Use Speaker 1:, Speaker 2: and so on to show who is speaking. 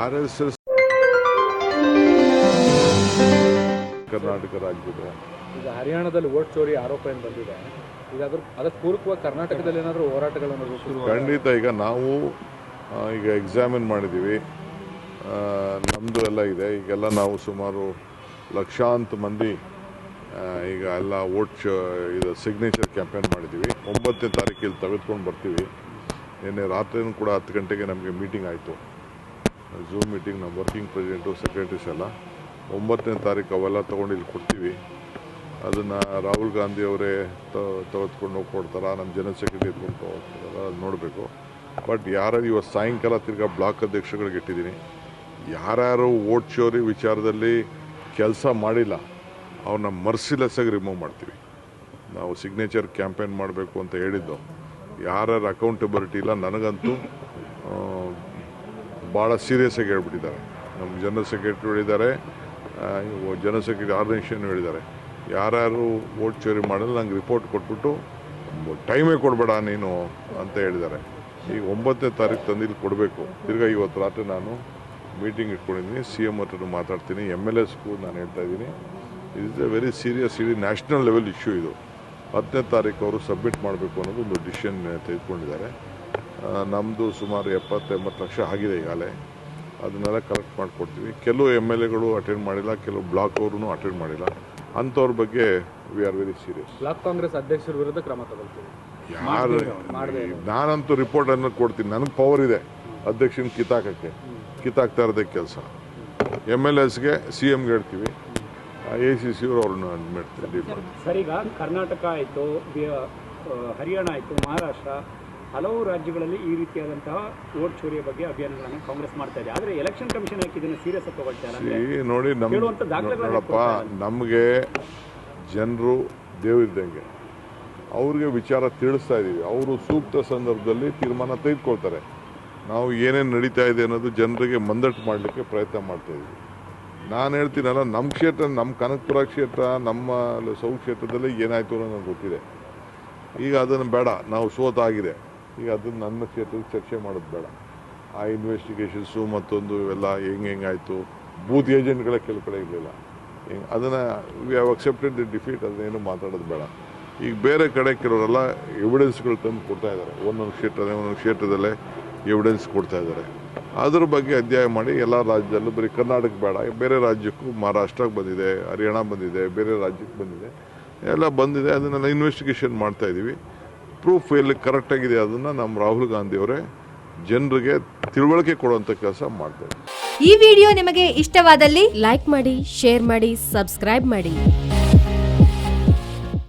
Speaker 1: R S S Karnataka ರಾಜ್ಯದ
Speaker 2: ಈಗ ಹರಿಯಾಣದಲ್ಲಿ ವೋಟ್ ಚೋರಿ ಆರೋಪ ಏನು ಬಂದಿದೆ? ಈಗ ಅದ್ರ ಅದಕ್ಕೆ ಪೂರಕವಾಗಿ ಕರ್ನಾಟಕದಲ್ಲಿ ಏನಾದರೂ ಹೋರಾಟಗಳನ್ನು
Speaker 1: ಖಂಡಿತ ಈಗ ನಾವು ಈಗ ಎಕ್ಸಾಮಿನ್ ಮಾಡಿದ್ದೀವಿ. ನಮ್ಮದು ಎಲ್ಲ ಇದೆ. ಈಗೆಲ್ಲ ನಾವು ಸುಮಾರು ಲಕ್ಷಾಂತ ಮಂದಿ ಈಗ ಎಲ್ಲ ವೋಟ್ ಇದು ಸಿಗ್ನೇಚರ್ ಕ್ಯಾಂಪೇನ್ ಮಾಡಿದ್ದೀವಿ. ಒಂಬತ್ತನೇ ತಾರೀಕಿಲ್ಲಿ ತೆಗೆದುಕೊಂಡು ಬರ್ತೀವಿ. ನಿನ್ನೆ ರಾತ್ರಿನೂ ಕೂಡ ಹತ್ತು ಗಂಟೆಗೆ ನಮಗೆ ಮೀಟಿಂಗ್ ಆಯಿತು. ಝೂಮ್ ಮೀಟಿಂಗ್ ನಮ್ಮ ವರ್ಕಿಂಗ್ ಪ್ರೆಸಿಡೆಂಟು ಸೆಕ್ರೆಟರೀಸ್ ಎಲ್ಲ. ಒಂಬತ್ತನೇ ತಾರೀಕು ಅವೆಲ್ಲ ತೊಗೊಂಡು ಇಲ್ಲಿ ಕೊಡ್ತೀವಿ. ಅದನ್ನು ರಾಹುಲ್ ಗಾಂಧಿ ಅವರೇ ತೆಗೆದುಕೊಂಡು ಹೋಗಿ ಕೊಡ್ತಾರಾ ನಮ್ಮ ಜನರಲ್ ಸೆಕ್ರೆಟರಿ ಎತ್ಕೊಂಡು ಅದು ನೋಡಬೇಕು. ಬಟ್ ಯಾರು ಇವತ್ತು ಸಾಯಂಕಾಲ ತಿರ್ಗಾ ಬ್ಲಾಕ್ ಅಧ್ಯಕ್ಷಗಳಿಗೆ ಇಟ್ಟಿದ್ದೀನಿ. ಯಾರ್ಯಾರು ಓಟ್ ಚೋರಿ ವಿಚಾರದಲ್ಲಿ ಕೆಲಸ ಮಾಡಿಲ್ಲ ಅವ್ರನ್ನ ಮರ್ಸಿಲೆಸ್ ಆಗಿ ರಿಮೂವ್ ಮಾಡ್ತೀವಿ. ನಾವು ಸಿಗ್ನೇಚರ್ ಕ್ಯಾಂಪೇನ್ ಮಾಡಬೇಕು ಅಂತ ಹೇಳಿದ್ದು. ಯಾರ್ಯಾರು ಅಕೌಂಟಬಿಲಿಟಿ ಇಲ್ಲ, ನನಗಂತೂ ಭಾಳ ಸೀರಿಯಸ್ ಆಗಿ ಹೇಳ್ಬಿಟ್ಟಿದ್ದಾರೆ. ನಮ್ಮ ಜನರಲ್ ಸೆಕ್ರೆಟರಿ ಹೇಳಿದ್ದಾರೆ ಜನರಲ್ ಸೆಕ್ರೆಟರಿ ಆರ್ಗನೈಸೇಷನ್ ಹೇಳಿದ್ದಾರೆ. ಯಾರ್ಯಾರು ವೋಟ್ ಚೋರಿ ಮಾಡಲ್ಲ ನಂಗೆ ರಿಪೋರ್ಟ್ ಕೊಟ್ಬಿಟ್ಟು ಟೈಮೇ ಕೊಡಬೇಡ ನೀನು ಅಂತ ಹೇಳಿದ್ದಾರೆ. ಈಗ ಒಂಬತ್ತನೇ ತಾರೀಕು ತಂದು ಇಲ್ಲಿ ಕೊಡಬೇಕು. ತಿರ್ಗಾ ಇವತ್ತು ರಾತ್ರಿ ನಾನು ಮೀಟಿಂಗ್ ಇಟ್ಕೊಂಡಿದ್ದೀನಿ ಸಿ ಎಂ ಹತ್ರ ಮಾತಾಡ್ತೀನಿ ಎಂ ಎಲ್ ಎಸ್ಗೂ ನಾನು ಹೇಳ್ತಾ ಇದ್ದೀನಿ. ಇಸ್ ಎ ವೆರಿ ಸೀರಿಯಸ್ ಇಡೀ ನ್ಯಾಷನಲ್ ಲೆವೆಲ್ ಇಶ್ಯೂ ಇದು. ಹತ್ತನೇ ತಾರೀಕು ಅವರು ಸಬ್ಮಿಟ್ ಮಾಡಬೇಕು ಅನ್ನೋದು ಒಂದು ಡಿಸಿಷನ್ ತೆಗೆದುಕೊಂಡಿದ್ದಾರೆ. ನಮ್ಮದು ಸುಮಾರು ಎಪ್ಪತ್ತೆಂಬತ್ತು ಲಕ್ಷ ಆಗಿದೆ ಈಗಾಗಲೇ. ಅದನ್ನೆಲ್ಲ ಕಲೆಕ್ಟ್ ಮಾಡಿಕೊಡ್ತೀವಿ. ಕೆಲವು ಎಂ ಎಲ್ ಎಗಳು ಅಟೆಂಡ್ ಮಾಡಿಲ್ಲ ಕೆಲವು ಬ್ಲಾಕ್ ಅವರು ಅಟೆಂಡ್ ಮಾಡಿಲ್ಲ. ಅಂಥವ್ರ ಬಗ್ಗೆ we are very serious
Speaker 2: block Congress ಅಧ್ಯಕ್ಷರ ವಿರುದ್ಧ ಕ್ರಮ ತಗೊಳ್ತೀವಿ.
Speaker 1: ಯಾರು ನಾನಂತೂ ರಿಪೋರ್ಟ್ ಅನ್ನು ಕೊಡ್ತೀನಿ. ನನಗೆ ಪವರ್ ಇದೆ. ಅಧ್ಯಕ್ಷನ ಕಿತ್ತಾಕಕ್ಕೆ ಕಿತ್ತಾಕ್ತಾ ಇರೋದೇ ಕೆಲಸ. ಎಂ ಎಲ್ ಎಸ್ಗೆ ಸಿ ಎಮ್ಗೆ ಹೇಳ್ತೀವಿ. ಎ ಸಿ ಸಿ ಅವರು ಅವ್ರನ್ನ
Speaker 3: ಸರ್ ಈಗ ಕರ್ನಾಟಕ ಆಯಿತು ಹರಿಯಾಣ ಆಯಿತು ಮಹಾರಾಷ್ಟ್ರ ಹಲವು ರಾಜ್ಯಗಳಲ್ಲಿ ಈ ರೀತಿಯಾದಂತಹ ಓಟ್ ಚೋರಿಯ ಬಗ್ಗೆ ಅಭಿಯಾನಗಳನ್ನು ಕಾಂಗ್ರೆಸ್ ಮಾಡ್ತಾ ಇದೆ. ಆದರೆ ಎಲೆಕ್ಷನ್ ಕಮಿಷನ್ ಯಾಕೆ ಇದನ್ನು ಸೀರಿಯಸ್ ಆಗಿ ತಗೊಳ್ತಾ ಇಲ್ಲ
Speaker 1: ನೋಡಿ ನಮ್ಮ
Speaker 3: ಕೇಳುವಂಥ ದಾಖಲೆಗಳನ್ನ
Speaker 1: ನೋಡಪ್ಪ ನಮಗೆ ಜನರು ದೇವರಿದ್ದಂಗೆ ಅವ್ರಿಗೆ ವಿಚಾರ ತಿಳಿಸ್ತಾ ಇದ್ದೀವಿ ಅವರು ಸೂಕ್ತ ಸಂದರ್ಭದಲ್ಲಿ ತೀರ್ಮಾನ ತೆಗೆದುಕೊಳ್ತಾರೆ. ನಾವು ಏನೇನು ನಡೀತಾ ಇದೆ ಅನ್ನೋದು ಜನರಿಗೆ ಮಂದಟ್ಟು ಮಾಡಲಿಕ್ಕೆ ಪ್ರಯತ್ನ ಮಾಡ್ತಾ ಇದ್ದೀವಿ ನಾನು ಹೇಳ್ತೀನಲ್ಲ ನಮ್ಮ ಕ್ಷೇತ್ರ ನಮ್ಮ ಕನಕಪುರ ಕ್ಷೇತ್ರ ನಮ್ಮ ಸೌ ಕ್ಷೇತ್ರದಲ್ಲಿ ಏನಾಯಿತು ಅನ್ನೋದು ನನಗೆ ಗೊತ್ತಿದೆ. ಈಗ ಅದನ್ನು ಬೇಡ ನಾವು ಸೋತಾಗಿದೆ. ಈಗ ಅದನ್ನು ನನ್ನ ಕ್ಷೇತ್ರದಲ್ಲಿ ಚರ್ಚೆ ಮಾಡೋದು ಬೇಡ. ಆ ಇನ್ವೆಸ್ಟಿಗೇಷನ್ಸು ಮತ್ತೊಂದು ಇವೆಲ್ಲ ಹೆಂಗೆ ಹೆಂಗಾಯಿತು ಬೂತ್ ಏಜೆಂಟ್ಗಳ ಕೆಲ ಕಡೆ ಇರಲಿಲ್ಲ. ಹೆಂಗೆ ಅದನ್ನು we have accepted the defeat ಅದನ್ನೇನು ಮಾತಾಡೋದು ಬೇಡ. ಈಗ ಬೇರೆ ಕಡೆ ಕೆಲವರೆಲ್ಲ ಎವಿಡೆನ್ಸ್ಗಳು ತಂದು ಕೊಡ್ತಾ ಇದ್ದಾರೆ ಒಂದೊಂದು ಕ್ಷೇತ್ರದಲ್ಲಿ ಒಂದೊಂದು ಕ್ಷೇತ್ರದಲ್ಲೇ ಎವಿಡೆನ್ಸ್ ಕೊಡ್ತಾ ಇದ್ದಾರೆ ಅದ್ರ ಬಗ್ಗೆ ಅಧ್ಯಯನ ಮಾಡಿ ಎಲ್ಲ ರಾಜ್ಯದಲ್ಲೂ, ಬರೀ ಕರ್ನಾಟಕ ಬೇಡ, ಬೇರೆ ರಾಜ್ಯಕ್ಕೂ ಮಹಾರಾಷ್ಟ್ರಕ್ಕೆ ಬಂದಿದೆ, ಹರಿಯಾಣ ಬಂದಿದೆ, ಬೇರೆ ರಾಜ್ಯಕ್ಕೆ ಬಂದಿದೆ, ಎಲ್ಲ ಬಂದಿದೆ, ಅದನ್ನೆಲ್ಲ ಇನ್ವೆಸ್ಟಿಗೇಷನ್ ಮಾಡ್ತಾ ಇದ್ದೀವಿ ಪ್ರೂಫ್ ಎಲ್ಲಿ ಕರೆಕ್ಟಾಗಿದೆ ಅದನ್ನು ನಮ್ಮ ರಾಹುಲ್ ಗಾಂಧಿ ಅವರೇ ಜನರಿಗೆ ತಿಳುವಳಿಕೆ ಕೊಡುವಂಥ ಕೆಲಸ ಮಾಡ್ತಾರೆ
Speaker 4: ಈ ವಿಡಿಯೋ ನಿಮಗೆ ಇಷ್ಟವಾದಲ್ಲಿ ಲೈಕ್ ಮಾಡಿ ಶೇರ್ ಮಾಡಿ ಸಬ್ಸ್ಕ್ರೈಬ್ ಮಾಡಿ.